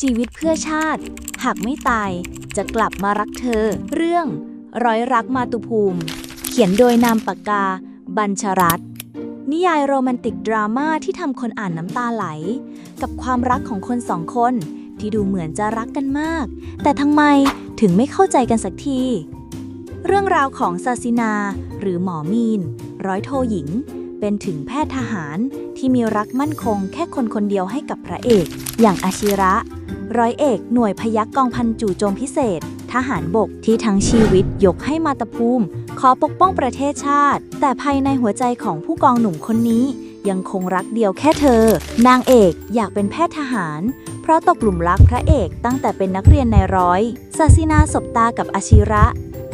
ชีวิตเพื่อชาติ หากไม่ตายจะกลับมารักเธอ เรื่อง ร้อยรักมาตุภูมิ เขียนโดยนามปากกา บัญชรัตนิยายโรแมนติกดราม่าที่ทำคนอ่านน้ำตาไหล กับความรักของคนสองคน ที่ดูเหมือนจะรักกันมาก แต่ทำไมถึงไม่เข้าใจกันสักที เรื่องราวของซาซินา หรือหมอมีน ร้อยโทหญิง เป็นถึงแพทย์ทหารที่มีรักมั่นคงแค่คนคนเดียวให้กับพระเอก อย่างอาชิระ ร้อยเอกหน่วยพยักกองพันจู่โจมพิเศษ ทหารบกที่ทั้งชีวิตยกให้มาตภูมิ ขอปกป้องประเทศชาติ แต่ภายในหัวใจของผู้กองหนุ่มคนนี้ ยังคงรักเดียวแค่เธอ นางเอกอยากเป็นแพทย์ทหาร เพราะตกหลุมรักพระเอกตั้งแต่เป็นนักเรียนในร้อยซาซินาสบตากับอาชิระ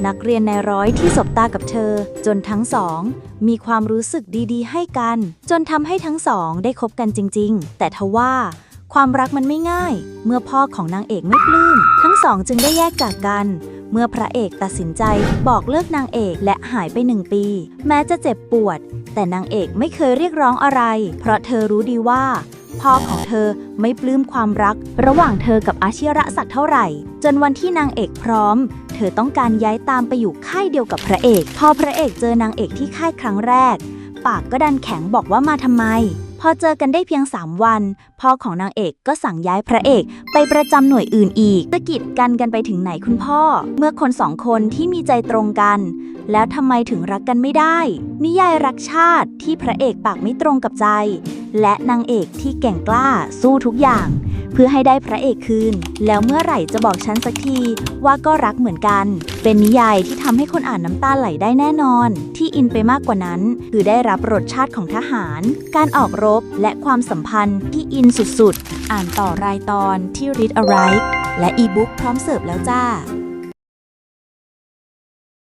นักเรียนในร้อยที่สบตากับเธอ จนทั้งสองมีความรู้สึกดีๆ ให้กัน จนทำให้ทั้งสองได้คบกันจริง ๆ แต่ทว่า ความรักมันไม่ง่าย เมื่อพ่อของนางเอกไม่ปลื้มทั้งสองจึงได้แยกจากกัน เมื่อพระเอกตัดสินใจบอกเลิกนางเอกและหายไปหนึ่งปี แม้จะเจ็บปวด แต่นางเอกไม่เคยเรียกร้องอะไร เพราะเธอรู้ดีว่า พ่อของเธอไม่ปลื้มความรัก ระหว่างเธอกับอาชิระสักเท่าไหร่ จนวันที่นางเอกพร้อม เธอต้องการย้ายตามไปอยู่ค่ายเดียวกับพระเอก พอพระเอกเจอนางเอกที่ค่ายครั้งแรก ปากก็ดันแข็งบอกว่ามาทำไม พอเจอกันได้เพียง 3 วัน พ่อของนางเอกก็สั่งย้ายพระเอก ไปประจำหน่วยอื่นอีกตะกิดกันกันไปถึงไหนคุณพ่อ เมื่อคนสองคนที่มีใจตรงกัน แล้วทำไมถึงรักกันไม่ได้ นิยายรักชาติที่พระเอกปากไม่ตรงกับใจ และนางเอกที่แก่งกล้าสู้ทุกอย่าง เพื่อให้ได้พระเอกคืน แล้วเมื่อไหร่จะบอกฉันสักทีว่าก็รักเหมือนกัน เป็นนิยายที่ทำให้คนอ่านน้ำตาไหลได้แน่นอน ที่อินไปมากกว่านั้น คือได้รับรสชาติของทหาร การออกรบและความสัมพันธ์ที่อินสุดๆ อ่านต่อรายตอนที่ Read Arrive และอีบุ๊กพร้อมเสิร์ฟแล้วจ้า